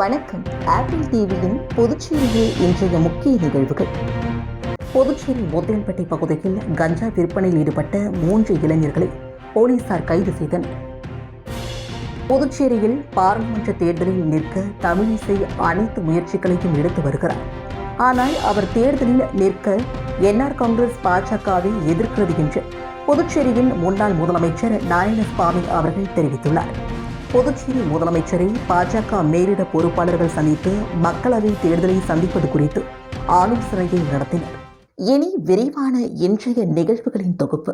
வணக்கம். ஆப்பிள் டிவியின் புதுச்சேரியில் இன்றைய முக்கிய நிகழ்வுகள். புதுச்சேரி முத்தியல்பட்டி பகுதியில் கஞ்சா விற்பனையில் ஈடுபட்ட மூன்று இளைஞர்களை போலீசார் கைது செய்தனர். புதுச்சேரியில் பாராளுமன்ற தேர்தலில் நிற்க தமிழிசை அனைத்து முயற்சிகளையும் எடுத்து வருகிறார். ஆனால் அவர் தேர்தலில் நிற்க என்ஆர் காங்கிரஸ் பாஜகவை எதிர்க்கிறது என்று புதுச்சேரியின் முன்னாள் முதலமைச்சர் நாராயணசாமி அவர்கள் தெரிவித்துள்ளார். புதுச்சேரி முதலமைச்சரை பாஜக மேலிட பொறுப்பாளர்கள் சந்தித்து மக்களவை தேர்தலை சந்திப்பது குறித்து ஆலோசனையை நடத்தினர். இனி விரைவான இன்றைய நிகழ்வுகளின் தொகுப்பு.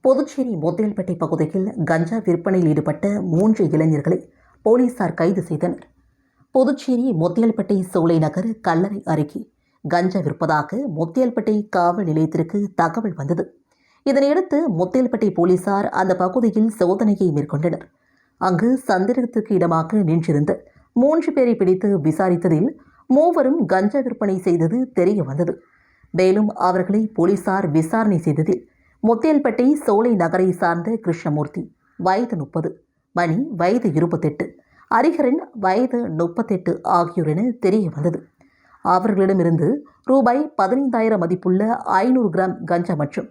புதுச்சேரி முத்தியல்பட்டி பகுதியில் கஞ்சா விற்பனையில் ஈடுபட்ட மூன்று இளைஞர்களை போலீசார் கைது செய்தனர். புதுச்சேரி முத்தியல்பட்டி சோலை நகர் கல்லறை அருகே கஞ்சா விற்பதாக முத்தியல்பட்டி காவல் நிலையத்திற்கு தகவல் வந்தது. இதனையடுத்து முத்தேல்பட்டி போலீசார் அந்த பகுதியில் சோதனையை மேற்கொண்டனர். அங்கு சந்தேகத்திற்கு இடமாக நின்றிருந்த மூன்று பேரை பிடித்து விசாரித்ததில் மூவரும் கஞ்சா விற்பனை செய்தது தெரிய வந்தது. மேலும் அவர்களை போலீசார் விசாரணை செய்ததில் முத்தியல்பட்டி சோலை நகரை சார்ந்த கிருஷ்ணமூர்த்தி வயது முப்பது மணி வயது இருபத்தெட்டு ஹரிஹரன் வயது முப்பத்தெட்டு ஆகியோர் என தெரிய வந்தது. அவர்களிடமிருந்து ரூபாய் பதினைந்தாயிரம் மதிப்புள்ள ஐநூறு கிராம் கஞ்சா மற்றும்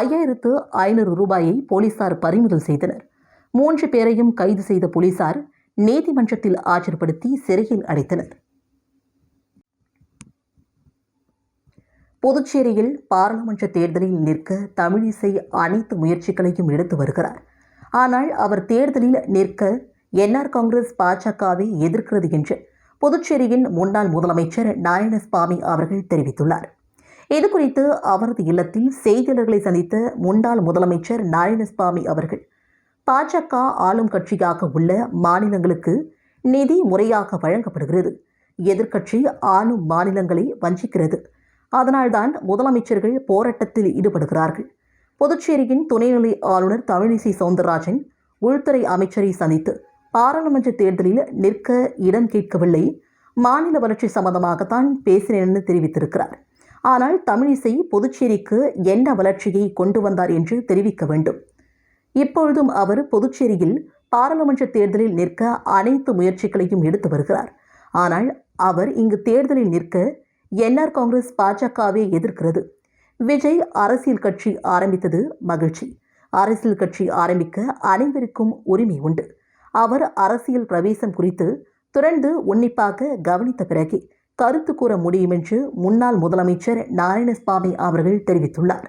ஐயாயிரத்து ஐநூறு ரூபாயை போலீசார் பறிமுதல் செய்தனர். மூன்று பேரையும் கைது செய்த போலீசார் நீதிமன்றத்தில் ஆஜர்படுத்தி சிறையில் அடைத்தனர். புதுச்சேரியில் பாராளுமன்ற தேர்தலில் நிற்க தமிழிசை அனைத்து முயற்சிகளையும் எடுத்து வருகிறார். ஆனால் அவர் தேர்தலில் நிற்க என்ஆர் காங்கிரஸ் பாஜகவை எதிர்க்கிறது என்று புதுச்சேரியின் முன்னாள் முதலமைச்சர் நாராயணசாமி அவர்கள் தெரிவித்துள்ளார். இதுகுறித்து அவரது இல்லத்தில் செய்தியாளர்களை சந்தித்த முன்னாள் முதலமைச்சர் நாராயணசாமி அவர்கள் பாஜக ஆளும் கட்சியாக உள்ள மாநிலங்களுக்கு நிதி முறையாக வழங்கப்படுகிறது. எதிர்க்கட்சி ஆளும் மாநிலங்களை வஞ்சிக்கிறது. அதனால்தான் முதலமைச்சர்கள் போராட்டத்தில் ஈடுபடுகிறார்கள். புதுச்சேரியின் துணைநிலை ஆளுநர் தமிழிசை சவுந்தரராஜன் உள்துறை அமைச்சரை சந்தித்து பாராளுமன்ற தேர்தலில் நிற்க இடம் கேட்கவில்லை. மாநில வளர்ச்சி சம்பந்தமாகத்தான் பேசினேன் தெரிவித்திருக்கிறார். ஆனால் தமிழிசை புதுச்சேரிக்கு என்ன வளர்ச்சியை கொண்டு வந்தார் என்று தெரிவிக்க வேண்டும். இப்பொழுதும் அவர் புதுச்சேரியில் பாராளுமன்ற தேர்தலில் நிற்க அனைத்து முயற்சிகளையும் எடுத்து வருகிறார். ஆனால் அவர் இங்கு தேர்தலில் நிற்க என்ஆர் காங்கிரஸ் பாஜகவே எதிர்க்கிறது. விஜய் அரசியல் கட்சி ஆரம்பித்தது மகிழ்ச்சி. அரசியல் கட்சி ஆரம்பிக்க அனைவருக்கும் உரிமை உண்டு. அவர் அரசியல் பிரவேசம் குறித்து தொடர்ந்து உன்னிப்பாக கவனித்த பிறகே கருத்து கூற முடியும் என்று முன்னாள் முதலமைச்சர் நாராயணசாமி அவர்கள் தெரிவித்துள்ளார்.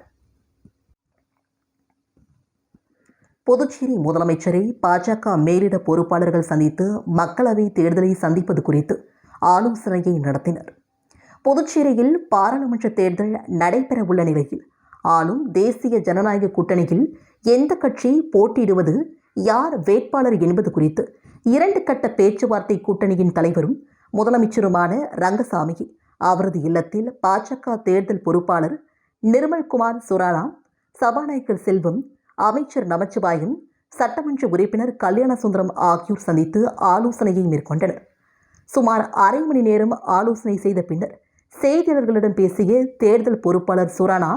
புதுச்சேரி முதலமைச்சரை பாஜக மேலிட பொறுப்பாளர்கள் சந்தித்து மக்களவை தேர்தலை சந்திப்பது குறித்து ஆலோசனையை நடத்தினர். புதுச்சேரியில் பாராளுமன்ற தேர்தல் நடைபெறவுள்ள நிலையில் ஆளும் தேசிய ஜனநாயக கூட்டணியில் எந்த கட்சி போட்டியிடுவது யார் வேட்பாளர் என்பது குறித்து இரண்டு கட்ட பேச்சுவார்த்தை கூட்டணியின் தலைவரும் முதலமைச்சருமான ரங்கசாமி அவரது இல்லத்தில் பாஜக தேர்தல் பொறுப்பாளர் நிர்மல்குமார் சுரானா சபாநாயகர் செல்வம் அமைச்சர் நமச்சிவாயும் சட்டமன்ற உறுப்பினர் கல்யாணசுந்தரம் ஆகியோர் சந்தித்து ஆலோசனையை மேற்கொண்டனர். சுமார் அரை மணி நேரம் ஆலோசனை செய்த பின்னர் செய்தியாளர்களிடம் பேசிய தேர்தல் பொறுப்பாளர் சுரானா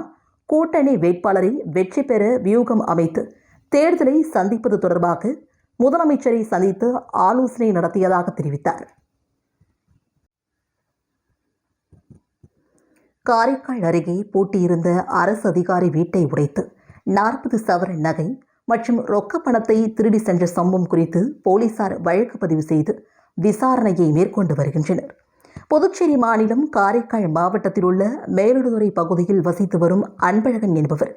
கூட்டணி வேட்பாளரை வெற்றி பெற வியூகம் அமைத்து தேர்தலை சந்திப்பது தொடர்பாக முதலமைச்சரை சந்தித்து ஆலோசனை நடத்தியதாக தெரிவித்தார். காரைக்கால் அருகே பூட்டியிருந்த அரசு அதிகாரி வீட்டை உடைத்து நாற்பது சவரன் நகை மற்றும் ரொக்க பணத்தை திருடி சென்ற சம்பவம் குறித்து போலீசார் வழக்கு பதிவு செய்து விசாரணையை மேற்கொண்டு வருகின்றனர். புதுச்சேரி மாநிலம் காரைக்கால் மாவட்டத்தில் உள்ள மேலுடுதுறை பகுதியில் வசித்து வரும் அன்பழகன் என்பவர்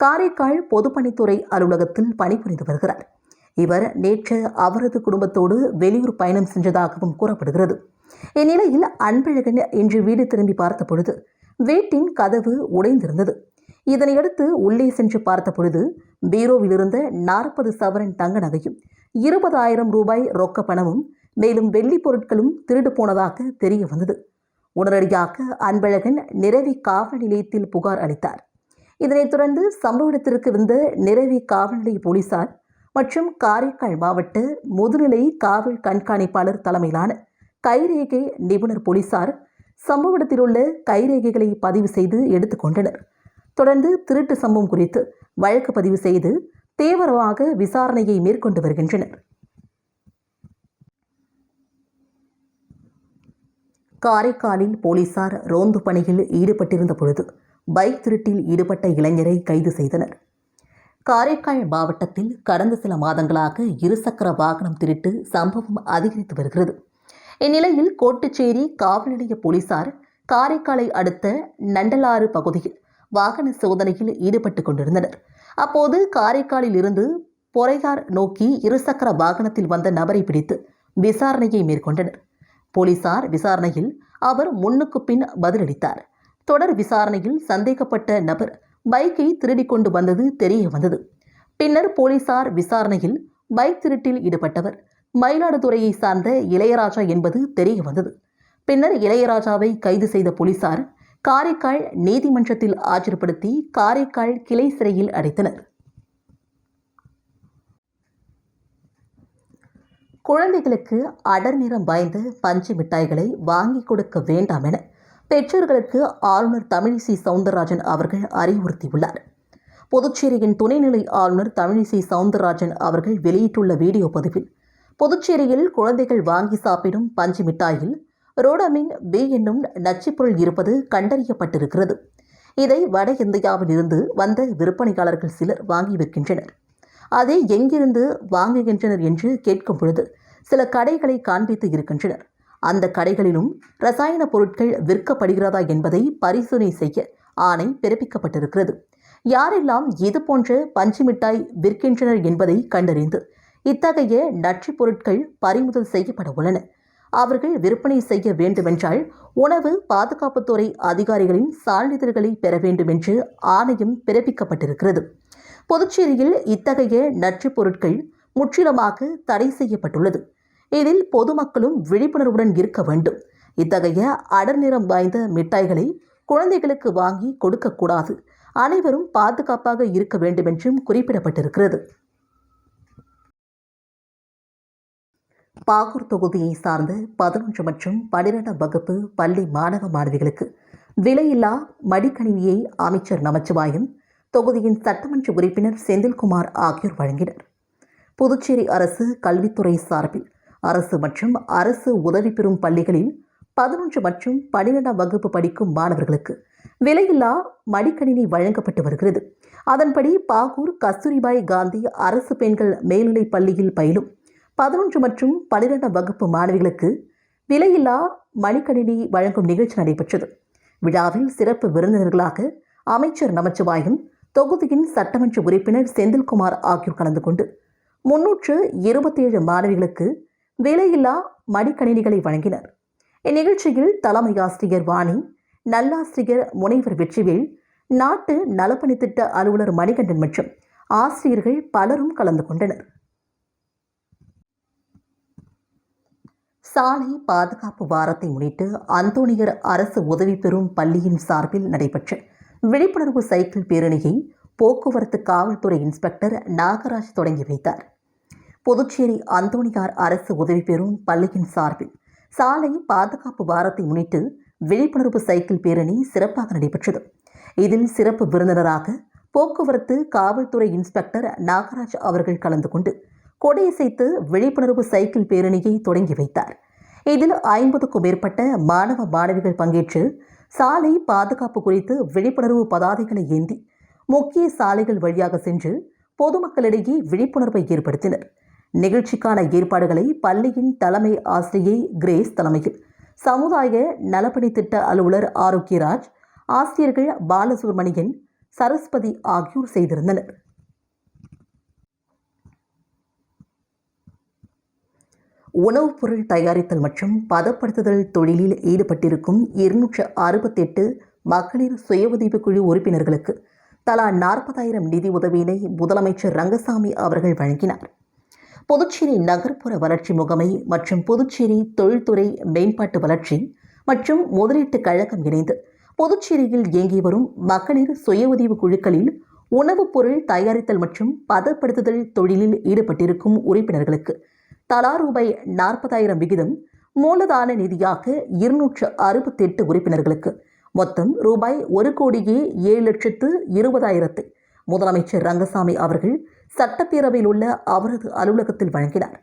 காரைக்கால் பொதுப்பணித்துறை அலுவலகத்தில் பணிபுரிந்து வருகிறார். இவர் நேற்று அவரது குடும்பத்தோடு வெளியூர் பயணம் சென்றதாகவும் கூறப்படுகிறது. இந்நிலையில் அன்பழகன் இன்று வீடு திரும்பி பார்த்த பொழுது வீட்டின் கதவு உடைந்திருந்தது. இதனையடுத்து உள்ளே சென்று பார்த்த பொழுது பீரோவில் இருந்த நாற்பது சவரன் தங்க நகையும் இருபதாயிரம் ரூபாய் ரொக்க பணமும் மேலும் வெள்ளி பொருட்களும் திருடு போனதாக தெரிய வந்தது. உடனடியாக அன்பழகன் நிறவி காவல் நிலையத்தில் புகார் அளித்தார். இதனைத் தொடர்ந்து சம்பவ இடத்திற்கு வந்த நிறவி காவல் நிலைய போலீசார் மற்றும் காரைக்கால் மாவட்ட முதுநிலை காவல் கண்காணிப்பாளர் தலைமையிலான கைரேகை நிபுணர் போலீசார் சம்பவ இடத்தில் உள்ள கைரேகைகளை பதிவு செய்து எடுத்துக்கொண்டனர். தொடர்ந்து திருட்டு சம்பவம் குறித்து வழக்கு பதிவு செய்து தீவிரமாக விசாரணையை மேற்கொண்டு வருகின்றனர். காரைக்காலில் போலீசார் ரோந்து பணியில் ஈடுபட்டிருந்த பொழுது பைக் திருட்டில் ஈடுபட்ட இளைஞரை கைது செய்தனர். காரைக்கால் மாவட்டத்தில் கடந்த சில மாதங்களாக இருசக்கர வாகனம் திருட்டு சம்பவம் அதிகரித்து வருகிறது. இந்நிலையில் கோட்டுச்சேரி காவல் நிலைய போலீசார் காரைக்காலை அடுத்த நண்டலாறு பகுதியில் வாகன சோதனையில் ஈடுபட்டு கொண்டிருந்தனர். அப்போது காரைக்காலில் இருந்து பொறையார் நோக்கி இருசக்கர வாகனத்தில் வந்த நபரை பிடித்து விசாரணையை மேற்கொண்டனர். போலீசார் விசாரணையில் அவர் முன்னுக்கு பின் பதிலளித்தார். தொடர் விசாரணையில் சந்தேகப்பட்ட நபர் பைக்கை திருடி கொண்டு வந்தது தெரிய வந்தது. பின்னர் போலீசார் விசாரணையில் பைக் திருட்டில் ஈடுபட்டவர் மயிலாடுதுறையை சார்ந்த இளையராஜா என்பது தெரிய வந்தது. பின்னர் இளையராஜாவை கைது செய்த போலீசார் காரைக்கால் நீதிமன்றத்தில் ஆஜர்படுத்தி காரைக்கால் கிளை சிறையில் அடைத்தனர். குழந்தைகளுக்கு அடர் நிறம் வாய்ந்த பஞ்சு மிட்டாய்களை வாங்கி கொடுக்க வேண்டாம் என பெற்றோர்களுக்கு ஆளுநர் தமிழிசை சவுந்தரராஜன் அவர்கள் அறிவுறுத்தியுள்ளார். புதுச்சேரியின் துணைநிலை ஆளுநர் தமிழிசை சவுந்தரராஜன் அவர்கள் வெளியிட்டுள்ள வீடியோ பதிவில் புதுச்சேரியில் குழந்தைகள் வாங்கி சாப்பிடும் பஞ்சு மிட்டாயில் ரோடமின் பி என்னும் நச்சுப்பொருள் இருப்பது கண்டறியப்பட்டிருக்கிறது. இதை வட இந்தியாவில் இருந்து வந்த விற்பனையாளர்கள் சிலர் வாங்கி விற்கின்றனர் அதை எங்கிருந்து வாங்குகின்றனர் என்று கேட்கும் பொழுது சில கடைகளை காண்பித்து இருக்கின்றனர். அந்த கடைகளிலும் ரசாயன பொருட்கள் விற்கப்படுகிறதா என்பதை பரிசோதனை செய்ய ஆணை பிறப்பிக்கப்பட்டிருக்கிறது. யாரெல்லாம் இது போன்ற பஞ்சு மிட்டாய் விற்கின்றனர் என்பதை கண்டறிந்து இத்தகைய நச்சுப் பொருட்கள் பறிமுதல் செய்யப்பட உள்ளன. அவர்கள் விற்பனை செய்ய வேண்டுமென்றால் உணவு பாதுகாப்புத்துறை அதிகாரிகளின் சான்றிதழ்களை பெற வேண்டும் என்று ஆணையம் பிறப்பிக்கப்பட்டிருக்கிறது. புதுச்சேரியில் இத்தகைய நச்சுப் பொருட்கள் முற்றிலுமாக தடை செய்யப்பட்டுள்ளது. இதில் பொதுமக்களும் விழிப்புணர்வுடன் இருக்க வேண்டும். இத்தகைய அடர் நிறம் வாய்ந்த மிட்டாய்களை குழந்தைகளுக்கு வாங்கி கொடுக்கக்கூடாது. அனைவரும் பாதுகாப்பாக இருக்க வேண்டுமென்றும் குறிப்பிடப்பட்டிருக்கிறது. பாகூர் தொகுதியை சார்ந்த பதினொன்று மற்றும் பன்னிரெண்டாம் வகுப்பு பள்ளி மாணவ மாணவிகளுக்கு விலையில்லா மடிக்கணினியை அமைச்சர் நமச்சிவாயம் தொகுதியின் சட்டமன்ற உறுப்பினர் செந்தில்குமார் ஆகியோர் வழங்கினர். புதுச்சேரி அரசு கல்வித்துறை சார்பில் அரசு மற்றும் அரசு உதவி பெறும் பள்ளிகளில் பதினொன்று மற்றும் பன்னிரெண்டாம் வகுப்பு படிக்கும் மாணவர்களுக்கு விலையில்லா மடிக்கணினி வழங்கப்பட்டு வருகிறது. அதன்படி பாகூர் கஸ்தூரிபாய் காந்தி அரசு பெண்கள் மேல்நிலைப் பள்ளியில் பயிலும் பதினொன்று மற்றும் பனிரெண்டாம் வகுப்பு மாணவிகளுக்கு விலையில்லா மடிக்கணினி வழங்கும் நிகழ்ச்சி நடைபெற்றது. விழாவில் சிறப்பு விருந்தினர்களாக அமைச்சர் நமச்சிவாயும் தொகுதியின் சட்டமன்ற உறுப்பினர் செந்தில்குமார் ஆகியோர் கலந்து கொண்டு முன்னூற்று இருபத்தேழு மாணவிகளுக்கு விலையில்லா மடிக்கணினிகளை வழங்கினர். இந்நிகழ்ச்சியில் தலைமை ஆசிரியர் வாணி நல்லாசிரியர் முனைவர் வெற்றிவேல் நாட்டு நலப்பணி திட்ட அலுவலர் மணிகண்டன் மற்றும் ஆசிரியர்கள் பலரும் கலந்து கொண்டனர். சாலை பாதுகாப்பு வாரத்தை முன்னிட்டு அந்தோணியர் அரசு உதவி பெறும் பள்ளியின் சார்பில் நடைபெற்ற விழிப்புணர்வு சைக்கிள் பேரணியை போக்குவரத்து காவல்துறை இன்ஸ்பெக்டர் நாகராஜ் தொடங்கி வைத்தார். புதுச்சேரி அந்தோணியார் அரசு உதவி பெறும் பள்ளியின் சார்பில் சாலை பாதுகாப்பு வாரத்தை முன்னிட்டு விழிப்புணர்வு சைக்கிள் பேரணி சிறப்பாக நடைபெற்றது. இதில் சிறப்பு விருந்தினராக போக்குவரத்து காவல்துறை இன்ஸ்பெக்டர் நாகராஜ் அவர்கள் கலந்து கொண்டு கொடியசைத்து விழிப்புணர்வு சைக்கிள் பேரணியை தொடங்கி வைத்தார். இதில் ஐம்பதுக்கும் மேற்பட்ட மாணவ மாணவிகள் பங்கேற்று சாலை பாதுகாப்பு குறித்து விழிப்புணர்வு பதாதைகளை ஏந்தி முக்கிய சாலைகள் வழியாக சென்று பொதுமக்களிடையே விழிப்புணர்வை ஏற்படுத்தினர். நிகழ்ச்சிக்கான ஏற்பாடுகளை பள்ளியின் தலைமை ஆசிரியை கிரேஸ் தலைமையில் சமுதாய நலப்பணி திட்ட அலுவலர் ஆரோக்கியராஜ் ஆசிரியர்கள் பாலசுப்ரமணியன் சரஸ்வதி ஆகியோர் செய்திருந்தனர். உணவுப் பொருள் தயாரித்தல் மற்றும் பதப்படுத்துதல் தொழிலில் ஈடுபட்டிருக்கும் இருநூற்று அறுபத்தெட்டு மகளிர் சுய உதவிக் குழு உறுப்பினர்களுக்கு தலா நாற்பதாயிரம் நிதி உதவியினை முதலமைச்சர் ரங்கசாமி அவர்கள் வழங்கினார். புதுச்சேரி நகர்ப்புற வளர்ச்சி முகமை மற்றும் புதுச்சேரி தொழில்துறை மேம்பாட்டு வளர்ச்சி மற்றும் முதலீட்டு கழகம் இணைந்து புதுச்சேரியில் இயங்கி வரும் மகளிர் சுய உதவி குழுக்களில் உணவுப் பொருள் தயாரித்தல் மற்றும் பதப்படுத்துதல் தொழிலில் ஈடுபட்டிருக்கும் உறுப்பினர்களுக்கு தலா ரூபாய் நாற்பதாயிரம் விகிதம் மூலதான நிதியாக இருநூற்று அறுபத்தெட்டு உறுப்பினர்களுக்கு. மொத்தம் ரூபாய் ஒரு கோடியே ஏழு லட்சத்து இருபதாயிரத்தை. முதலமைச்சர் ரங்கசாமி அவர்கள் சட்டப்பேரவையில் உள்ள அவரது அலுவலகத்தில் வழங்கினார்.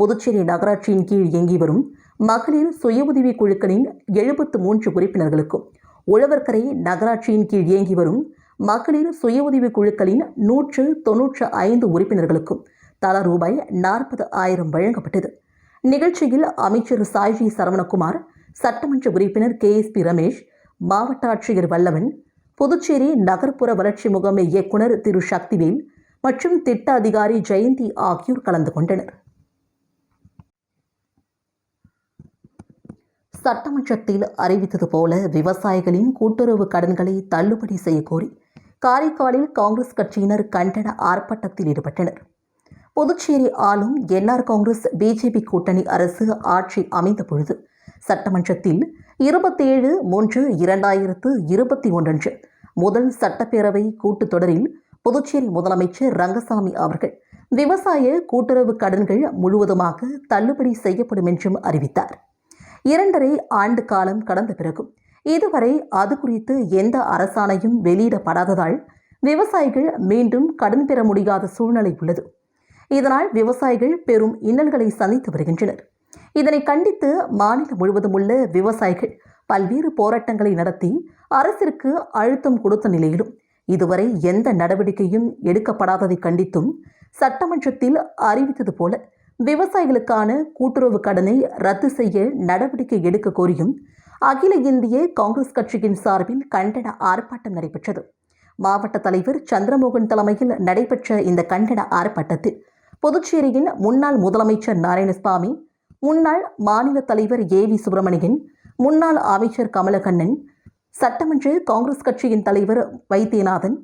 புதுச்சேரி நகராட்சியின் கீழ் இயங்கி வரும் மகளிர் சுய உதவி குழுக்களின் எழுபத்து மூன்று உறுப்பினர்களுக்கும் உழவர்கரை நகராட்சியின் கீழ் இயங்கி வரும் மகளிர் சுய உதவி குழுக்களின் நூற்று தொன்னூற்று ஐந்து உறுப்பினர்களுக்கும் தலா ரூபாய் நாற்பது ஆயிரம் வழங்கப்பட்டது. நிகழ்ச்சியில் அமைச்சர் சாய்ஜி சரவணகுமார் சட்டமன்ற உறுப்பினர் கே எஸ் பி ரமேஷ் மாவட்ட ஆட்சியர் வல்லவன் புதுச்சேரி நகர்ப்புற வளர்ச்சி முகமை இயக்குனர் திரு சக்திவேல் மற்றும் திட்ட அதிகாரி ஜெயந்தி ஆகியோர் கலந்து கொண்டனர். சட்டமன்றத்தில் அறிவித்தது போல விவசாயிகளின் கூட்டுறவு கடன்களை தள்ளுபடி செய்யக்கோரி காரைக்காலில் காங்கிரஸ் கட்சியினர் கண்டன ஆர்ப்பாட்டத்தில் ஈடுபட்டனர். புதுச்சேரி ஆளும் என்ஆர் காங்கிரஸ் பிஜேபி கூட்டணி அரசு ஆட்சி அமைந்த பொழுது சட்டமன்றத்தில் இருபத்தேழு மூன்று இரண்டாயிரத்து இருபத்தி ஒன்றன்று முதல் சட்டப்பேரவை கூட்டத்தொடரில் புதுச்சேரி முதலமைச்சர் ரங்கசாமி அவர்கள் விவசாய கூட்டுறவு கடன்கள் முழுவதுமாக தள்ளுபடி செய்யப்படும் என்றும் அறிவித்தார். இரண்டரை ஆண்டு காலம் கடந்த பிறகும் இதுவரை அது குறித்து எந்த அரசாணையும் வெளியிடப்படாததால் விவசாயிகள் மீண்டும் கடன் பெற முடியாத சூழ்நிலை உள்ளது. இதனால் விவசாயிகள் பெரும் இன்னல்களை சந்தித்து வருகின்றனர். இதனை கண்டித்து மாநிலம் முழுவதும் உள்ள விவசாயிகள் பல்வேறு போராட்டங்களை நடத்தி அரசிற்கு அழுத்தம் கொடுத்த நிலையிலும் இதுவரை எந்த நடவடிக்கையும் எடுக்கப்படாததை கண்டித்தும் சட்டமன்றத்தில் அறிவித்தது போல விவசாயிகளுக்கான கூட்டுறவு கடனை ரத்து செய்ய நடவடிக்கை எடுக்க கோரியும் அகில இந்திய காங்கிரஸ் கட்சியின் சார்பில் கண்டன ஆர்ப்பாட்டம் நடைபெற்றது. மாவட்ட தலைவர் சந்திரமோகன் தலைமையில் நடைபெற்ற இந்த கண்டன ஆர்ப்பாட்டத்தில் புதுச்சேரியின் முன்னாள் முதலமைச்சர் நாராயணசாமி முன்னாள் மாநில தலைவர் ஏ வி சுப்பிரமணியன் முன்னாள் அமைச்சர் கமலக்கண்ணன் சட்டமன்ற காங்கிரஸ் கட்சியின் தலைவர் வைத்தியநாதன்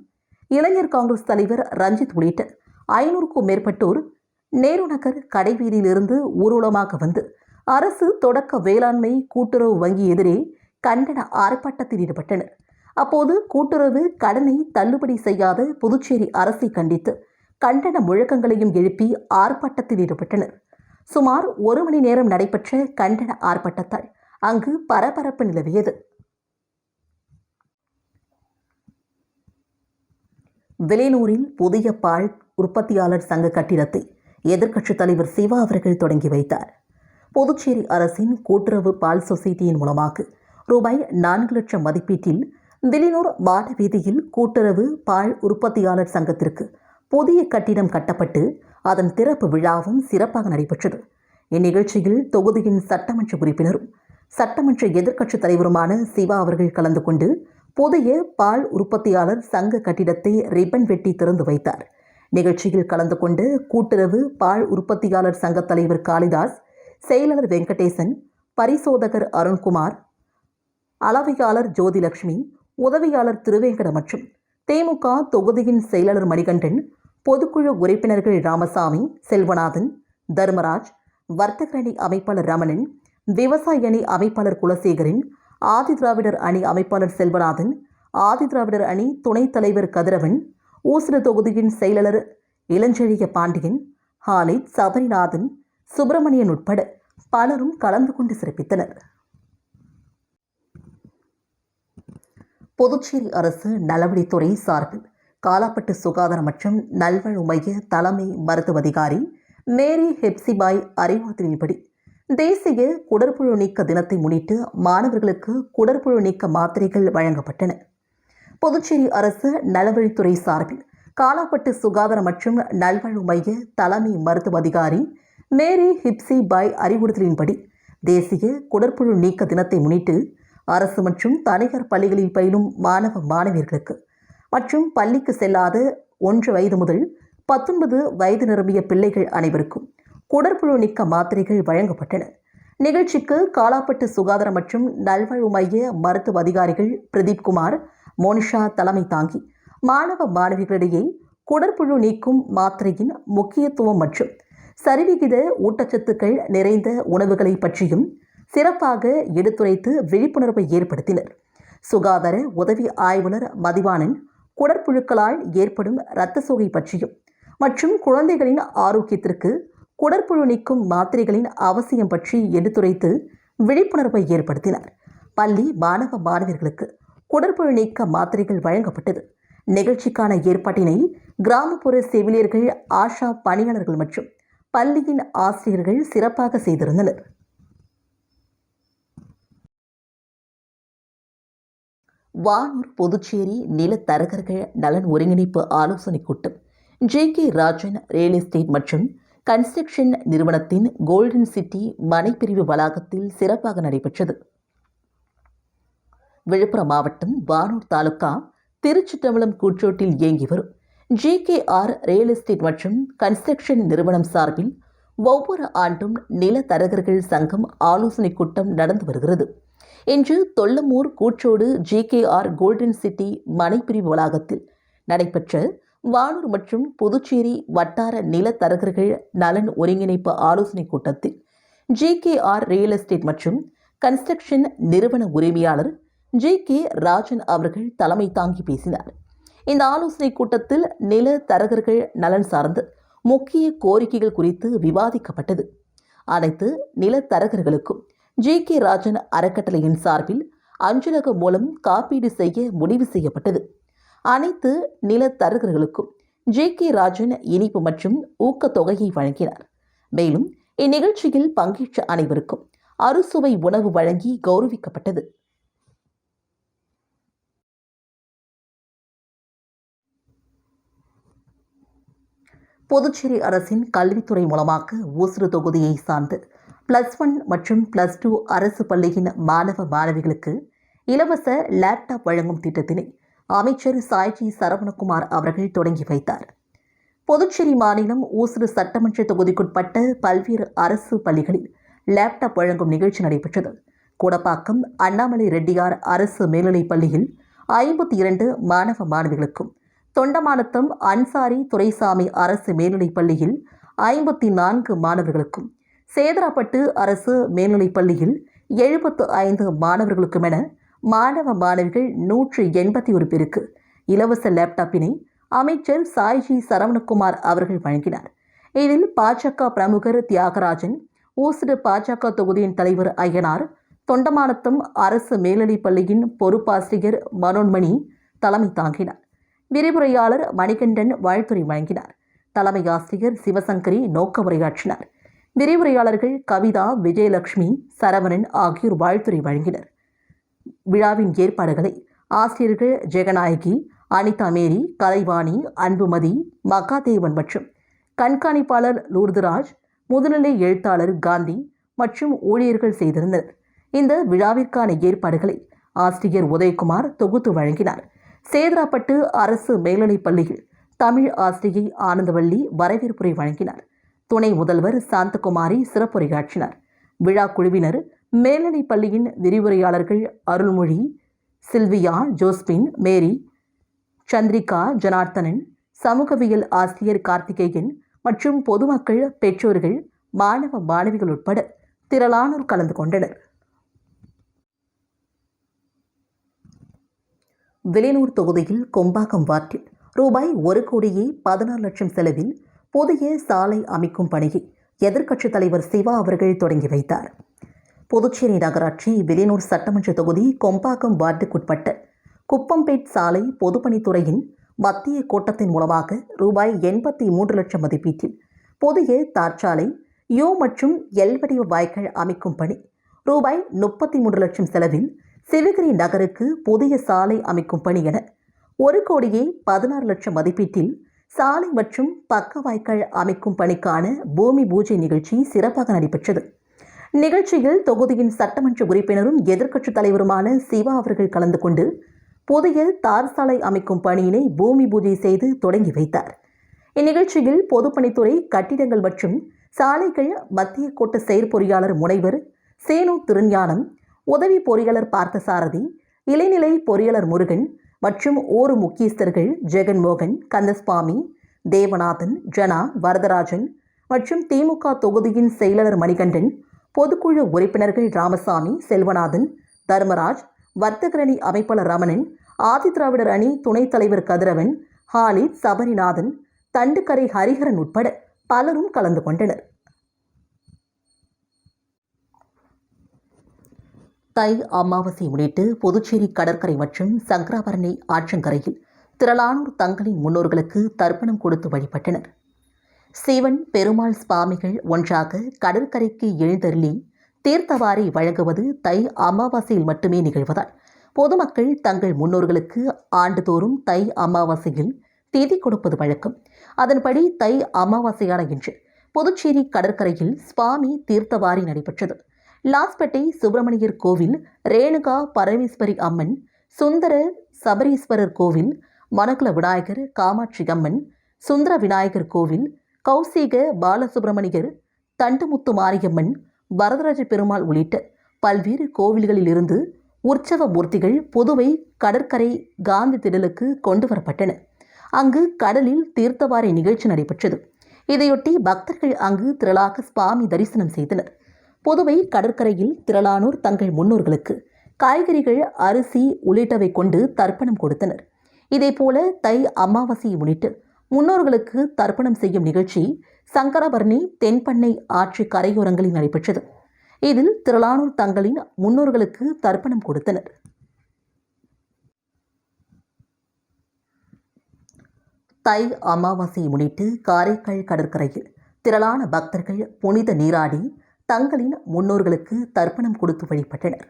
இளைஞர் காங்கிரஸ் தலைவர் ரஞ்சித் உள்ளிட்ட ஐநூறுக்கும் மேற்பட்டோர் நேரு நகர் கடைவீதியிலிருந்து ஊர்வலமாக வந்து அரசு தொடக்க வேளாண்மை கூட்டுறவு வங்கி எதிரே கண்டன ஆர்ப்பாட்டத்தில் ஈடுபட்டனர். அப்போது கூட்டுறவு கடனை தள்ளுபடி செய்யாத புதுச்சேரி அரசை கண்டித்து கண்டன முழக்கங்களையும் எழுப்பி ஆர்ப்பாட்டத்தில் ஈடுபட்டனர். சுமார் ஒரு மணி நேரம் நடைபெற்ற கண்டன ஆர்ப்பாட்டத்தால் அங்கு பரபரப்பு நிலவியது. வெளியூரில் புதிய பால் உற்பத்தியாளர் சங்க கட்டிடத்தை எதிர்க்கட்சித் தலைவர் சிவா அவர்கள் தொடங்கி வைத்தார். புதுச்சேரி அரசின் கூட்டுறவு பால் சொசைட்டியின் மூலமாக ரூபாய் நான்கு லட்சம் மதிப்பீட்டில் வெளியூர் மாட வீதியில் கூட்டுறவு பால் உற்பத்தியாளர் சங்கத்திற்கு புதிய கட்டிடம் கட்டப்பட்டு அதன் திறப்பு விழாவும் சிறப்பாக நடைபெற்றது. இந்நிகழ்ச்சியில் தொகுதியின் சட்டமன்ற உறுப்பினரும் சட்டமன்ற எதிர்க்கட்சித் தலைவருமான சிவா அவர்கள் கலந்து கொண்டு புதிய பால் உற்பத்தியாளர் சங்க கட்டிடத்தை ரிப்பன் வெட்டி திறந்து வைத்தார். நிகழ்ச்சியில் கலந்து கொண்டு கூட்டுறவு பால் உற்பத்தியாளர் சங்க தலைவர் காளிதாஸ் செயலாளர் வெங்கடேசன் பரிசோதகர் அருண்குமார் அளவையாளர் ஜோதிலட்சுமி உதவியாளர் திருவேங்கட மற்றும் தேமுக தொகுதியின் செயலாளர் மணிகண்டன் பொதுக்குழு உறுப்பினர்கள் ராமசாமி செல்வநாதன் தர்மராஜ் வர்த்தக அணி அமைப்பாளர் ரமணன் விவசாய அணி அமைப்பாளர் குலசேகரன் ஆதி திராவிடர் அணி அமைப்பாளர் செல்வநாதன் ஆதி திராவிடர் அணி துணைத் தலைவர் கதிரவன் ஊசுர தொகுதியின் செயலாளர் இளஞ்செழிய பாண்டியன் ஹாலித் சபரிநாதன் சுப்பிரமணியன் உட்பட பலரும் கலந்து கொண்டு சிறப்பித்தனர். புதுச்சேரி அரசு நலவழித்துறை சார்பில் காலாப்பட்டு சுகாதார மற்றும் நல்வாழ்வு மைய தலைமை மருத்துவ அதிகாரி மேரி ஹெப்சிபாய் அறிவுறுத்தலின்படி தேசிய குடற்புழு நீக்க தினத்தை முன்னிட்டு மாணவர்களுக்கு குடற்புழு நீக்க மாத்திரைகள் வழங்கப்பட்டன. புதுச்சேரி அரசு நலவழித்துறை சார்பில் காலாப்பட்டு சுகாதார மற்றும் நல்வாழ்வு மைய தலைமை மருத்துவ அதிகாரி மேரி ஹிப்சி பாய் அறிவுறுத்தலின்படி தேசிய குடற்புழு நீக்க தினத்தை முன்னிட்டு அரசு மற்றும் தனியார் பள்ளிகளில் பயிலும் மாணவ மாணவியர்களுக்கு மற்றும் பள்ளிக்கு செல்லாத ஒன்று வயது முதல் பத்தொன்பது வயது நிரம்பிய பிள்ளைகள் அனைவருக்கும் குடற்புழு நீக்க மாத்திரைகள் வழங்கப்பட்டன. நிகழ்ச்சிக்கு காலாப்பட்டு சுகாதாரம் மற்றும் நல்வாழ்வு மைய மருத்துவ அதிகாரிகள் பிரதீப் குமார் மோனிஷா தலைமை தாங்கி மாணவ மாணவிகளிடையே குடற்புழு நீக்கும் மாத்திரையின் முக்கியத்துவம் மற்றும் சரிவிகித ஊட்டச்சத்துக்கள் நிறைந்த உணவுகளை பற்றியும் சிறப்பாக எடுத்துரைத்து விழிப்புணர்வை ஏற்படுத்தினர். சுகாதார உதவி ஆய்வாளர் மதிவானன் குடற்புழுக்களால் ஏற்படும் இரத்த சோகை பற்றியும் மற்றும் குழந்தைகளின் ஆரோக்கியத்திற்கு குடற்புழு நீக்கும் மாத்திரைகளின் அவசியம் பற்றி எடுத்துரைத்து விழிப்புணர்வை ஏற்படுத்தினார். பள்ளி மாணவ மாணவர்களுக்கு குடற்புழு நீக்க மாத்திரைகள் வழங்கப்பட்டது. நிகழ்ச்சிக்கான ஏற்பாட்டினை கிராமப்புற செவிலியர்கள் ஆஷா பணியாளர்கள் மற்றும் பள்ளியின் ஆசிரியர்கள் சிறப்பாக செய்திருந்தனர். வானூர் புதுச்சேரி நிலத்தரகர்கள் நலன் ஒருங்கிணைப்பு ஆலோசனைக் கூட்டம். J K Rajan real estate மற்றும் கன்ஸ்ட்ரக்ஷன் நிறுவனத்தின் கோல்டன் சிட்டி மனைப்பிரிவு வளாகத்தில் சிறப்பாக நடைபெற்றது. விழுப்புரம் மாவட்டம் வானூர் தாலுகா திருச்சிட்டம்பலம் கூற்றோட்டில் இயங்கி வரும். J K R real estate மற்றும் கன்ஸ்ட்ரக்ஷன் நிறுவனம் சார்பில் ஒவ்வொரு ஆண்டும் நில தரகர்கள் சங்கம் ஆலோசனைக் கூட்டம் நடந்து வருகிறது. இன்று தொல்லமூர் கூற்றோடு ஜிகேஆர் கோல்டன் சிட்டி மனைப்பிரிவு வளாகத்தில் நடைபெற்ற வானூர் மற்றும் புதுச்சேரி வட்டார நில தரகர்கள் நலன் ஒருங்கிணைப்பு ஆலோசனைக் கூட்டத்தில் ஜிகேஆர் ரியல் எஸ்டேட் மற்றும் கன்ஸ்ட்ரக்ஷன் நிறுவன உரிமையாளர் ஜே கே ராஜன் அவர்கள் தலைமை தாங்கி பேசினார். இந்த ஆலோசனைக் கூட்டத்தில் நில தரகர்கள் நலன் சார்ந்து முக்கிய கோரிக்கைகள் குறித்து விவாதிக்கப்பட்டது. அனைத்து நில தரகர்களுக்கும் ஜி கே ராஜன் அறக்கட்டளையின் சார்பில் அஞ்சலகம் மூலம் காப்பீடு செய்ய முடிவு செய்யப்பட்டது. அனைத்து நில தரகர்களுக்கும் ஜே கே ராஜன் இனிப்பு மற்றும் ஊக்கத்தொகையை வழங்கினார். மேலும் இந்நிகழ்ச்சியில் பங்கேற்ற அனைவருக்கும் அறுசுவை உணவு வழங்கி கௌரவிக்கப்பட்டது. புதுச்சேரி அரசின் கல்வித்துறை மூலமாக ஊசுறு தொகுதியை சார்ந்து பிளஸ் ஒன் மற்றும் பிளஸ் டூ அரசு பள்ளியின் மாணவ மாணவிகளுக்கு இலவச லேப்டாப் வழங்கும் திட்டத்தினை அமைச்சர் சாய்ஜி சரவணகுமார் அவர்கள் தொடங்கி வைத்தார். புதுச்சேரி மாநிலம் ஊசுறு சட்டமன்ற தொகுதிக்குட்பட்ட பல்வேறு அரசு பள்ளிகளில் லேப்டாப் வழங்கும் நிகழ்ச்சி நடைபெற்றது. கூடப்பாக்கம் அண்ணாமலை ரெட்டியார் அரசு மேல்நிலைப் பள்ளியில் ஐம்பத்தி இரண்டு மாணவ மாணவிகளுக்கும் தொண்டமானத்தம் அன்சாரி துரைசாமி அரசு மேல்நிலைப் பள்ளியில் ஐம்பத்தி நான்கு மாணவர்களுக்கும் சேதராப்பட்டு அரசு மேல்நிலைப் பள்ளியில் எழுபத்து ஐந்து மாணவர்களுக்கும் என மாணவ மாணவிகள் நூற்றி எண்பத்தி ஒரு பேருக்கு இலவச லேப்டாப்பினை அமைச்சர் சாய்ஜி சரவணகுமார் அவர்கள் வழங்கினார். இதில் பாஜக பிரமுகர் தியாகராஜன் ஊசுடு பாஜக தொகுதியின் தலைவர் ஐயனார் தொண்டமானத்தம் அரசு மேல்நிலைப் பள்ளியின் பொறுப்பாசிரியர் மனோன்மணி தலைமை தாங்கினார். விரிவுரையாளர் மணிகண்டன் வாழ்த்துறை வழங்கினார். தலைமை ஆசிரியர் சிவசங்கரி நோக்க உரையாற்றினார். விரிவுரையாளர்கள் கவிதா விஜயலட்சுமி சரவணன் ஆகியோர் வாழ்த்துறை வழங்கினர். விழாவின் ஏற்பாடுகளை ஆசிரியர்கள் ஜெகநாயகி அனிதா மேரி கலைவாணி அன்புமதி மகாதேவன் மற்றும் கண்காணிப்பாளர் லூர்துராஜ் முதுநிலை எழுத்தாளர் காந்தி மற்றும் ஊழியர்கள் செய்திருந்தனர். இந்த விழாவிற்கான ஏற்பாடுகளை ஆசிரியர் உதயகுமார் தொகுத்து வழங்கினார். சேதராப்பட்டு அரசு மேல்நிலைப் பள்ளியில் தமிழ் ஆசிரியை ஆனந்தவள்ளி வரவேற்புரை வழங்கினார். துணை முதல்வர் சாந்தகுமாரி சிறப்புரையாற்றினர். விழா குழுவினர் மேல்நிலைப் பள்ளியின் விரிவுரையாளர்கள் Arulmozhi Silvia Josephine Mary Chandrika Janarthanan சமூகவியல் ஆசிரியர் கார்த்திகேயன் மற்றும் பொதுமக்கள் பெற்றோர்கள் மாணவ மாணவிகள் உட்பட திரளானோர் கலந்து கொண்டனர். விலையூர் தொகுதியில் கொம்பாக்கம் வார்டில் ரூபாய் ஒரு கோடியே பதினாறு லட்சம் செலவில் புதிய சாலை அமைக்கும் பணியை எதிர்க்கட்சித் தலைவர் சிவா அவர்கள் தொடங்கி வைத்தார். புதுச்சேரி நகராட்சி விலையூர் சட்டமன்ற தொகுதி கொம்பாக்கம் வார்டுக்குட்பட்ட குப்பம்பேட் சாலை பொதுப்பணித்துறையின் மத்திய கூட்டத்தின் மூலமாக ரூபாய் எண்பத்தி மூன்று லட்சம் மதிப்பீட்டில் புதிய தார்ச்சாலை யோ மற்றும் எல் வடிவ வாய்க்கால் அமைக்கும் பணி ரூபாய் முப்பத்தி மூன்று லட்சம் செலவில் சிவகிரி நகருக்கு புதிய சாலை அமைக்கும் பணி என ஒரு கோடியே பதினாறு லட்சம் மதிப்பீட்டில் சாலை மற்றும் பக்கவாய்க்கால் அமைக்கும் பணிக்கான பூமி பூஜை நிகழ்ச்சி சிறப்பாக நடைபெற்றது. நிகழ்ச்சியில் தொகுதியின் சட்டமன்ற உறுப்பினரும் எதிர்க்கட்சித் தலைவருமான சிவா அவர்கள் கலந்து கொண்டு புதிய தார் சாலை அமைக்கும் பணியினை பூமி பூஜை செய்து தொடங்கி வைத்தார். இந்நிகழ்ச்சியில் பொதுப்பணித்துறை கட்டிடங்கள் மற்றும் சாலைகள் மத்திய கோட்ட செயற்பொறியாளர் முனைவர் சேனு திருஞானம் உதவி பொறியாளர் பார்த்தசாரதி இளைநிலை பொறியாளர் முருகன் மற்றும் ஓரு முக்கியஸ்தர்கள் ஜெகன்மோகன் கந்தஸ்வாமி தேவநாதன் ஜனா வரதராஜன் மற்றும் திமுக தொகுதியின் செயலாளர் மணிகண்டன் பொதுக்குழு உறுப்பினர்கள் ராமசாமி செல்வநாதன் தர்மராஜ் வர்த்தகரணி அமைப்பாளர் ரமணன் ஆதிதிராவிடர் அணி துணைத் தலைவர் கதிரவன் ஹாலித் சபரிநாதன் தண்டுக்கரை ஹரிஹரன் உட்பட பலரும் கலந்து கொண்டனர். தை அமாவாசை முன்னிட்டு புதுச்சேரி கடற்கரை மற்றும் சங்கராபரணி ஆற்றங்கரையில் திரளானோர் தங்களின் முன்னோர்களுக்கு தர்ப்பணம் கொடுத்து வழிபட்டனர். சிவன் பெருமாள் சுவாமிகள் ஒன்றாக கடற்கரைக்கு எழுந்தருளி தீர்த்தவாரி வழங்குவது தை அமாவாசையில் மட்டுமே நிகழ்வதால் பொதுமக்கள் தங்கள் முன்னோர்களுக்கு ஆண்டுதோறும் தை அமாவாசையில் தேதி கொடுப்பது வழக்கம். அதன்படி தை அமாவாசையான இன்று புதுச்சேரி கடற்கரையில் சுவாமி தீர்த்தவாரி நடைபெற்றது. லாஸ்பேட்டை சுப்பிரமணியர் கோவில் ரேணுகா பரமேஸ்வரி அம்மன் சுந்தர சபரீஸ்வரர் கோவில் மணக்குல விநாயகர் காமாட்சி அம்மன் சுந்தர விநாயகர் கோவில் கௌசிக பாலசுப்பிரமணியர் தண்டுமுத்து மாரியம்மன் வரதராஜ பெருமாள் உள்ளிட்ட பல்வேறு கோவில்களிலிருந்து உற்சவ மூர்த்திகள் புதுவை கடற்கரை காந்தி திடலுக்கு கொண்டு வரப்பட்டன. அங்கு கடலில் தீர்த்தவாரி நிகழ்ச்சி நடைபெற்றது. இதையொட்டி பக்தர்கள் அங்கு திரளாக சுவாமி தரிசனம் செய்தனர். புதுவை கடற்கரையில் திரளானோர் தங்கள் முன்னோர்களுக்கு காய்கறிகள் அரிசி உள்ளிட்டவை கொண்டு தர்ப்பணம் கொடுத்தனர். இதேபோல தை அமாவாசையை முன்னிட்டு முன்னோர்களுக்கு தர்ப்பணம் செய்யும் நிகழ்ச்சி சங்கரபரணி தென்பண்ணை ஆற்று கரையோரங்களில் நடைபெற்றது. இதில் திரளானோர் தங்களின் முன்னோர்களுக்கு தர்ப்பணம் கொடுத்தனர். தை அமாவாசையை முன்னிட்டு காரைக்கால் கடற்கரையில் திரளான பக்தர்கள் புனித நீராடி தங்களின் முன்னோர்களுக்கு தர்ப்பணம் கொடுத்து வழிபட்டனர்.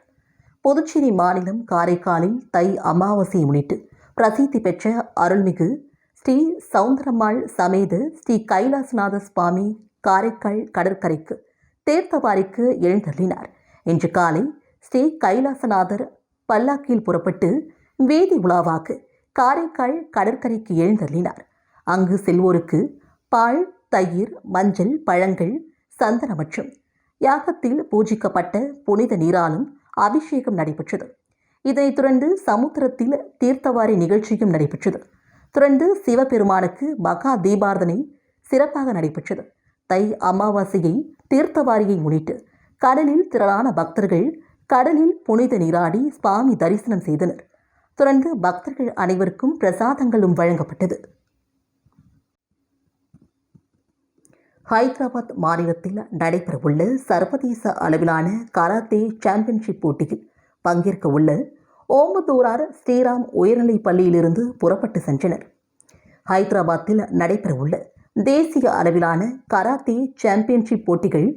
புதுச்சேரி மாநிலம் காரைக்காலில் தை அமாவாசையை முன்னிட்டு பிரசித்தி பெற்ற அருள்மிகு ஸ்ரீ சவுந்தரம்மாள் சமேத ஸ்ரீ கைலாசநாத சுவாமி காரைக்கால் கடற்கரைக்கு தேர்த்தவாரிக்கு எழுந்தள்ளினார் இன்று காலை ஸ்ரீ கைலாசநாதர் பல்லாக்கில் புறப்பட்டு வேதி உலாவாக காரைக்கால் கடற்கரைக்கு எழுந்தள்ளினார் அங்கு செல்வோருக்கு பால் தயிர் மஞ்சள் பழங்கள் சந்தனம் மற்றும் யாகத்தில் பூஜிக்கப்பட்ட புனித நீராலும் அபிஷேகம் நடைபெற்றது. இதனைத் தொடர்ந்து சமுத்திரத்தில் தீர்த்தவாரி நிகழ்ச்சியும் நடைபெற்றது. தொடர்ந்து சிவபெருமானுக்கு மகா தீபார்த்தனை சிறப்பாக நடைபெற்றது. தை அமாவாசையை தீர்த்தவாரியை முன்னிட்டு கடலில் திரளான பக்தர்கள் கடலில் புனித நீராடி சுவாமி தரிசனம் செய்தனர். தொடர்ந்து பக்தர்கள் அனைவருக்கும் பிரசாதங்களும் வழங்கப்பட்டது. ஹைதராபாத் மாநிலத்தில் நடைபெறவுள்ள சர்வதேச அளவிலான கராத்தே சாம்பியன்ஷிப் போட்டியில் பங்கேற்க உள்ள ஓமதூரார் ஸ்ரீராம் உயர்நிலைப் பள்ளியிலிருந்து புறப்பட்டு சென்றனர். ஹைதராபாத்தில் நடைபெறவுள்ள தேசிய அளவிலான கராத்தே சாம்பியன்ஷிப் போட்டிகள்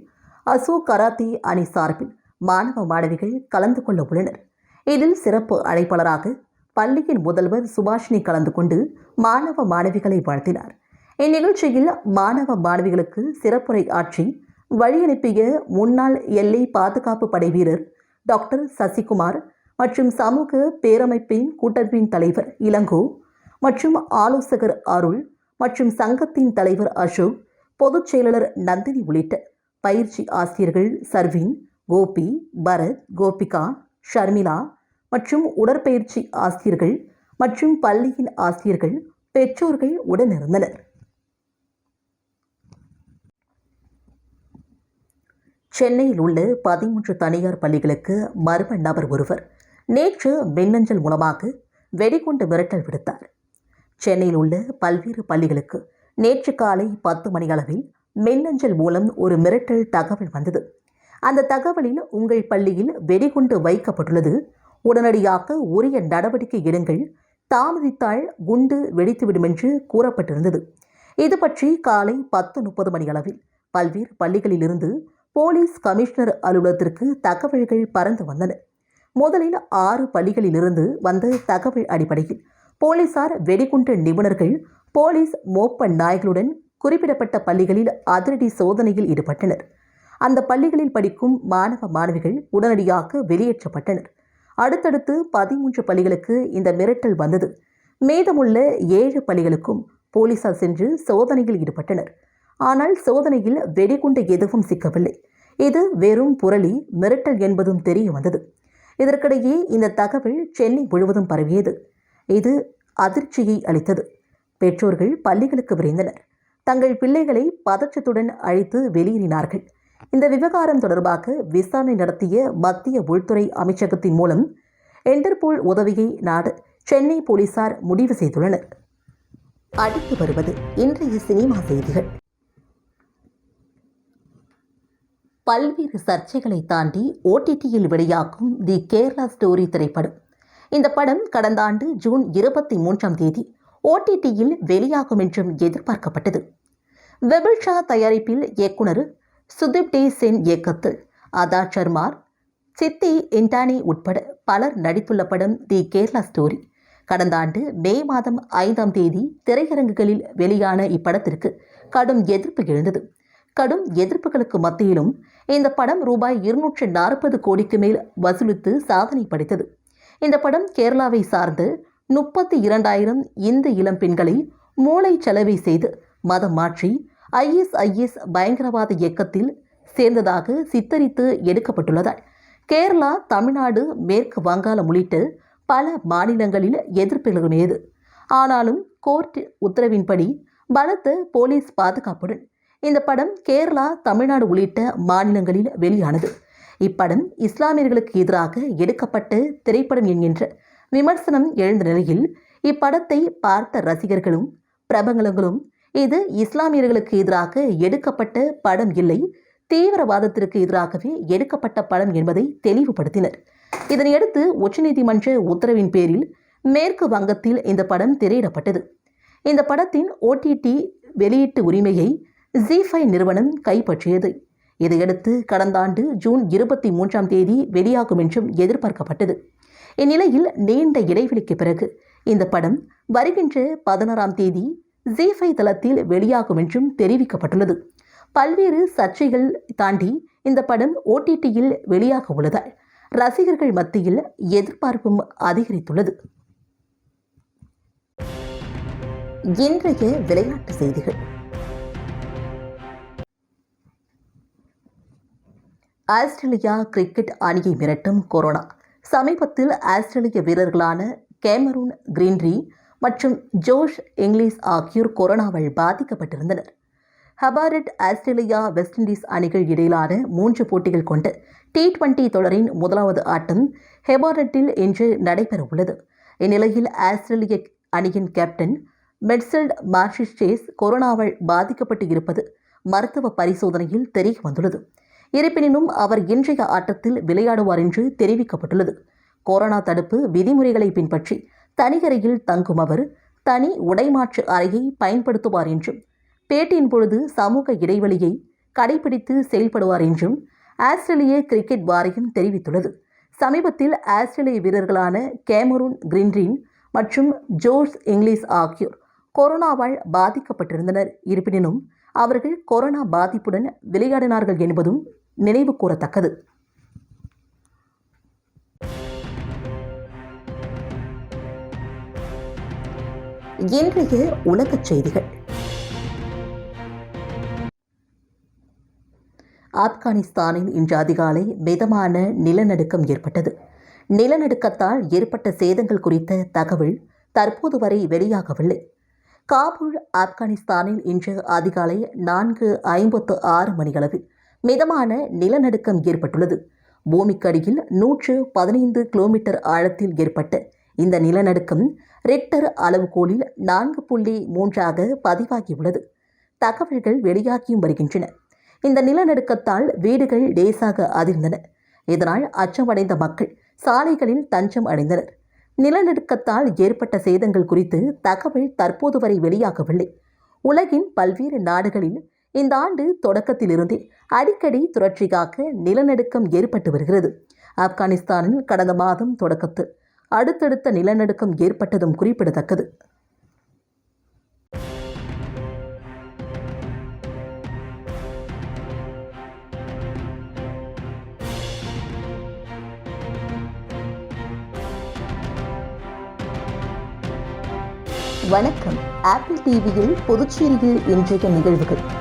அசோ கராத்தே அணி சார்பில் மாணவ மாணவிகள் கலந்து கொள்ள உள்ளனர். இதில் சிறப்பு அழைப்பாளராக பள்ளியின் முதல்வர் சுபாஷினி கலந்து கொண்டு மாணவ மாணவிகளை வாழ்த்தினார். இந்நிகழ்ச்சியில் மாணவ மாணவிகளுக்கு சிறப்புரை ஆற்றி வழியனுப்பிய முன்னாள் எல்லை பாதுகாப்பு படை வீரர் டாக்டர் சசிகுமார் மற்றும் சமூக பேரமைப்பின் கூட்டமைப்பின் தலைவர் இளங்கோ மற்றும் ஆலோசகர் அருள் மற்றும் சங்கத்தின் தலைவர் அசோக் பொதுச் செயலாளர் நந்தினி உள்ளிட்ட பயிற்சி ஆசிரியர்கள் சர்வின் கோபி பரத் கோபிகா ஷர்மிளா மற்றும் உடற்பயிற்சி ஆசிரியர்கள் மற்றும் பள்ளியின் ஆசிரியர்கள் பெற்றோர்கள் உடனிருந்தனர். சென்னையில் உள்ள பதிமூன்று தனியார் பள்ளிகளுக்கு மர்ம நபர் ஒருவர் நேற்று மின்னஞ்சல் மூலமாக வெடிகுண்டு மிரட்டல் விடுத்தார். சென்னையில் உள்ள பல்வேறு பள்ளிகளுக்கு நேற்று காலை பத்து மணி அளவில் மின்னஞ்சல் மூலம் ஒரு மிரட்டல் தகவல் வந்தது. அந்த தகவலில் உங்கள் பள்ளியில் வெடிகுண்டு வைக்கப்பட்டுள்ளது. உடனடியாக உரிய நடவடிக்கை எடுங்கள். தாமதித்தால் குண்டு வெடித்துவிடும் என்று கூறப்பட்டிருந்தது. இது பற்றி காலை பத்து முப்பது மணி அளவில் பல்வேறு பள்ளிகளிலிருந்து போலீஸ் கமிஷனர் அலுவலகத்திற்கு தகவல்கள் பறந்து வந்தன. முதலில் ஆறு பள்ளிகளிலிருந்து வந்த தகவல் அடிப்படையில் போலீசார் வெடிகுண்டு நிபுணர்கள் போலீஸ் மோப்ப நாய்களுடன் குறிப்பிடப்பட்ட பள்ளிகளில் அதிரடி சோதனையில் ஈடுபட்டனர். அந்த பள்ளிகளில் படிக்கும் மாணவ மாணவிகள் உடனடியாக வெளியேற்றப்பட்டனர். அடுத்தடுத்து பதிமூன்று பள்ளிகளுக்கு இந்த மிரட்டல் வந்தது. மீதமுள்ள ஏழு பள்ளிகளுக்கும் போலீசார் சென்று சோதனையில் ஈடுபட்டனர். ஆனால் சோதனையில் வெடிகுண்டு எதுவும் சிக்கவில்லை. இது வெறும் புரளி மிரட்டல் என்பதும் தெரிய வந்தது. இதற்கிடையே இந்த தகவல் சென்னை முழுவதும் பரவியது. இது அதிர்ச்சியை அளித்தது. பெற்றோர்கள் பள்ளிகளுக்கு விரைந்தனர். தங்கள் பிள்ளைகளை பதற்றத்துடன் அழைத்து வெளியேறினார்கள். இந்த விவகாரம் தொடர்பாக விசாரணை நடத்திய மத்திய உள்துறை அமைச்சகத்தின் மூலம் இன்டர்போல் உதவியை நாடு சென்னை போலீசார் முடிவு செய்துள்ளனர். அடுத்து வருவது இன்றைய சினிமா செய்திகள். பல்வேறு சர்ச்சைகளை தாண்டி ஓடிடியில் வெளியாகும் தி கேரளா ஸ்டோரி திரைப்படம். இந்த படம் கடந்த ஆண்டு ஜூன் இருபத்தி மூன்றாம் தேதி ஓடிடியில் வெளியாகும் என்றும் எதிர்பார்க்கப்பட்டது. வெபில் ஷா தயாரிப்பில் இயக்குனர் சுதீப் டே சென் இயக்கத்தில் அதா சர்மார் சித்தி இண்டானி உட்பட பலர் நடித்துள்ள படம் தி கேரளா ஸ்டோரி. கடந்த ஆண்டு மே மாதம் ஐந்தாம் தேதி திரையரங்குகளில் வெளியான இப்படத்திற்கு கடும் எதிர்ப்பு எழுந்தது. கடும் எதிர்ப்புகளுக்கு மத்தியிலும் இந்த படம் ரூபாய் இருநூற்று நாற்பது கோடிக்கு மேல் வசூலித்து சாதனை படைத்தது. இந்த படம் கேரளாவை சார்ந்து முப்பத்தி இரண்டாயிரம் இந்து இளம் பெண்களை மூளை செலவை செய்து மதம் மாற்றி ஐஎஸ்ஐஎஸ் பயங்கரவாத இயக்கத்தில் சேர்ந்ததாக சித்தரித்து எடுக்கப்பட்டுள்ளதால் கேரளா தமிழ்நாடு மேற்கு வங்காளம் உள்ளிட்ட பல மாநிலங்களில் எதிர்ப்பு எழுமையது ஆனாலும் கோர்ட் உத்தரவின்படி பலத்த போலீஸ் பாதுகாப்புடன் இந்த படம் கேரளா தமிழ்நாடு உள்ளிட்ட மாநிலங்களில் வெளியானது. இப்படம் இஸ்லாமியர்களுக்கு எதிராக எடுக்கப்பட்ட திரைப்படம் என்கின்ற விமர்சனம் எழுந்த நிலையில் இப்படத்தை பார்த்த ரசிகர்களும் பிரபலங்களும் இது இஸ்லாமியர்களுக்கு எதிராக எடுக்கப்பட்ட படம் இல்லை தீவிரவாதத்திற்கு எதிராகவே எடுக்கப்பட்ட படம் என்பதை தெளிவுபடுத்தினர். இதனையடுத்து உச்சநீதிமன்ற உத்தரவின் பேரில் மேற்கு வங்கத்தில் இந்த படம் திரையிடப்பட்டது. இந்த படத்தின் ஓடிடி வெளியீட்டு உரிமையை ஜீஃபை நிறுவனம் கைப்பற்றியது. இதையடுத்து கடந்த ஆண்டு ஜூன் இருபத்தி மூன்றாம் தேதி வெளியாகும் என்றும் எதிர்பார்க்கப்பட்டது. இந்நிலையில் நீண்ட இடைவெளிக்கு பிறகு இந்த படம் வருகின்ற பதினாறாம் தேதி ஜீஃபை தளத்தில் வெளியாகும் என்றும் தெரிவிக்கப்பட்டுள்ளது. பல்வேறு சர்ச்சைகள் தாண்டி இந்த படம் ஓடிடியில் வெளியாக உள்ளதால் ரசிகர்கள் மத்தியில் எதிர்பார்ப்பும் அதிகரித்துள்ளது. இன்றைய விளையாட்டு செய்திகள். ஆஸ்திரேலியா கிரிக்கெட் அணியை மிரட்டும் கொரோனா. சமீபத்தில் ஆஸ்திரேலிய வீரர்களான கேமரூன் கிரீன்ரி மற்றும் ஜோஷ் இங்கிலீஷ் ஆகியோர் கொரோனாவால் பாதிக்கப்பட்டிருந்தனர். ஹபாரட் ஆஸ்திரேலியா வெஸ்ட் இண்டீஸ் அணிகள் இடையிலான மூன்று போட்டிகள் கொண்ட டி டுவெண்டி தொடரின் முதலாவது ஆட்டம் ஹெபாரட்டில் இன்று நடைபெறவுள்ளது. இந்நிலையில் ஆஸ்திரேலிய அணியின் கேப்டன் மெட்சல்ட் மார்ஷிஸ்டேஸ் கொரோனாவால் பாதிக்கப்பட்டு இருப்பது மருத்துவ பரிசோதனையில் தெரிய வந்துள்ளது. இருப்பினும் அவர் இன்றைய ஆட்டத்தில் விளையாடுவார் என்று தெரிவிக்கப்பட்டுள்ளது. கொரோனா தடுப்பு விதிமுறைகளை பின்பற்றி தனிகரையில் தங்கும் அவர் தனி உடைமாற்று அறையை பயன்படுத்துவார் என்றும் பேட்டியின் பொழுது சமூக இடைவெளியை கடைபிடித்து செயல்படுவார் என்றும் ஆஸ்திரேலிய கிரிக்கெட் வாரியம் தெரிவித்துள்ளது. சமீபத்தில் ஆஸ்திரேலிய வீரர்களான கேமரூன் கிரின்ரின் மற்றும் ஜோர்ஜ் இங்கிலீஷ் ஆகியோர் கொரோனாவால் பாதிக்கப்பட்டிருந்தனர். இருப்பினும் அவர்கள் கொரோனா பாதிப்புடன் விளையாடினார்கள் என்பதும் நினைவு கூறத்தக்கது. இன்றைய உலகச் செய்திகள். ஆப்கானிஸ்தானில் இன்று அதிகாலை மிதமான நிலநடுக்கம் ஏற்பட்டது. நிலநடுக்கத்தால் ஏற்பட்ட சேதங்கள் குறித்த தகவல் தற்போது வரை வெளியாகவில்லை. காபூல் ஆப்கானிஸ்தானில் இன்று அதிகாலை நான்கு ஐம்பத்து ஆறு மணியளவில் மிதமான நிலநடுக்கம் ஏற்பட்டுள்ளது. பூமிக்கடியில் நூற்று பதினைந்து கிலோமீட்டர் ஆழத்தில் ஏற்பட்ட இந்த நிலநடுக்கம் ரிக்டர் அளவுகோலில் நான்கு புள்ளி மூன்றாக பதிவாகியுள்ளது. தகவல்கள் வெளியாகியும் வருகின்றன. இந்த நிலநடுக்கத்தால் வீடுகள் லேசாக அதிர்ந்தன. இதனால் அச்சமடைந்த மக்கள் சாலைகளில் தஞ்சம் அடைந்தனர். நிலநடுக்கத்தால் ஏற்பட்ட சேதங்கள் குறித்து தகவல் தற்போது வரை வெளியாகவில்லை. உலகின் பல்வேறு நாடுகளில் இந்த ஆண்டு தொடக்கத்திலிருந்தே அடிக்கடி தொடர்ச்சியாக நிலநடுக்கம் ஏற்பட்டு வருகிறது. ஆப்கானிஸ்தானில் கடந்த மாதம் தொடக்கத்தில் அடுத்தடுத்த நிலநடுக்கம் ஏற்பட்டதும் குறிப்பிடத்தக்கது. வணக்கம். ஆப்பிள் டிவியில் புதுச்சேரியில் இன்றைய நிகழ்வுகள்.